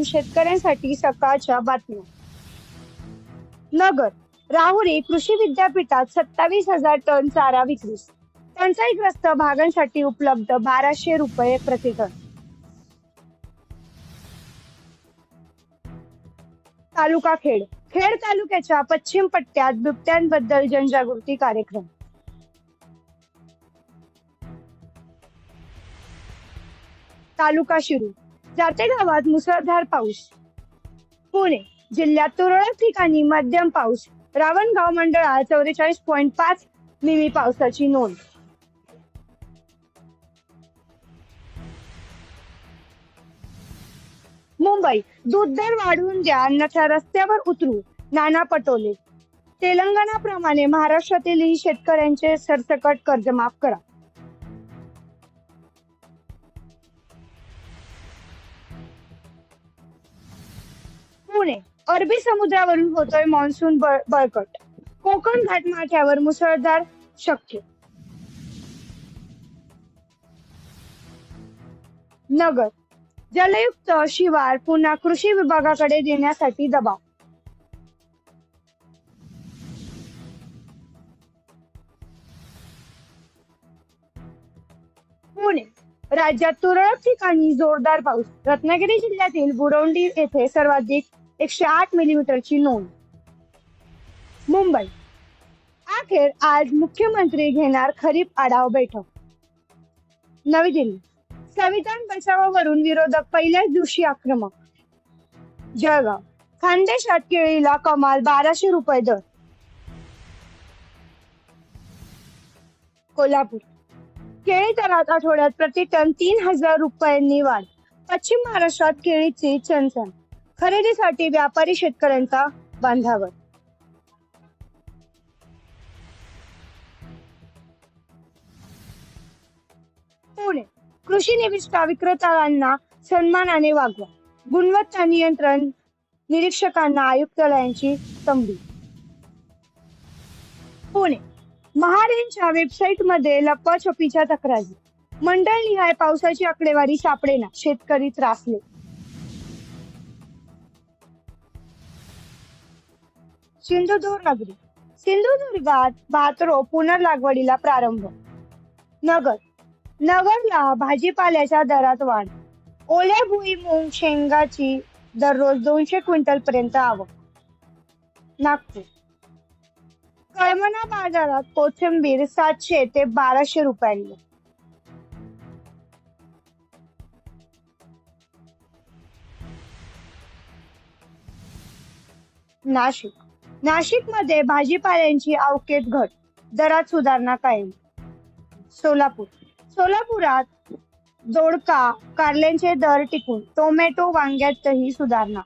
पासून शेतकऱ्यांसाठी सकाळच्या बातम्या. नगर राहुरी कृषी विद्यापीठात सत्तावीस हजार टन चारा विक्रीस टंचाईग्रस्त भागांसाठी उपलब्ध बाराशे रुपये प्रतिटन. तालुका खेड खेड तालुक्याच्या पश्चिम पट्ट्यात बिबट्यांबद्दल जनजागृती कार्यक्रम. तालुका शिरू जाते गावात मुसळधार पाऊस. पुणे जिल्ह्यात तुरळक ठिकाणी मध्यम पाऊस. रावणगाव मंडळात चौवेचाळीस पॉईंट पाच मिमी पावसाची नोंद. मुंबई दूध दर वाढवून द्या अन्यथा रस्त्यावर उतरू. नाना पटोले. तेलंगणाप्रमाणे महाराष्ट्रातीलही शेतकऱ्यांचे सरसकट कर्ज माफ करा. पुणे अरबी समुद्रावरून होतोय मान्सून बळकट. कोकण घाटमाथ्यावर मुसळधार शक्य. नगर. जलयुक्त शिवार पुन्हा कृषी विभागाकडे देण्यासाठी दबाव. पुणे. राज्यात तुरळक ठिकाणी जोरदार पाऊस. रत्नागिरी जिल्ह्यातील बुरवंडी येथे सर्वाधिक एकशे आठ मिलीमीटरची नोंद. मुंबई. अखेर आज मुख्यमंत्री घेणार खरीप आढावा बैठक. नवी दिल्ली. संविधान बचावावरून विरोधक पहिल्याच दिवशी आक्रमक. जळगाव. खानदेशात केळीला कमाल बाराशे रुपये दर. कोल्हापूर. केळी दरात आठवड्यात प्रति टन तीन हजार रुपयांनी वाढ. पश्चिम महाराष्ट्रात केळीची चणचण. खरेदीसाठी व्यापारी शेतकऱ्यांचा बांधावर. पुणे. कृषी निविष्ठा विक्रेत्यांना सन्मानाने वागवा. गुणवत्ता नियंत्रण निरीक्षकांना आयुक्तालयांची तंबी. पुणे. महारेंच्या वेबसाईटमध्ये लपाछपीच्या तक्रारी. मंडळ निहाय पावसाची आकडेवारी सापडेना. शेतकरी त्रासले. सिंधुदुर्ग नगरी. सिंधुदुर्गात भातरो पुनर्लागवडीला प्रारंभ. नगर. नगरला भाजीपाल्याच्या दरात वाढ. ओल्या भुईमूग शेंगाची दररोज दोनशे क्विंटल पर्यंत आवक. नागपूर. कळमना बाजारात कोथिंबीर सातशे ते बाराशे रुपयांनी. नाशिक. नाशिकमध्ये भाजीपाल्यांची अवकेत घट. दरात सुधारणा कायम. सोलापूर. सोलापुरात दोडका कारल्यांचे दर टिकून टोमॅटो वांग्यातही सुधारणा.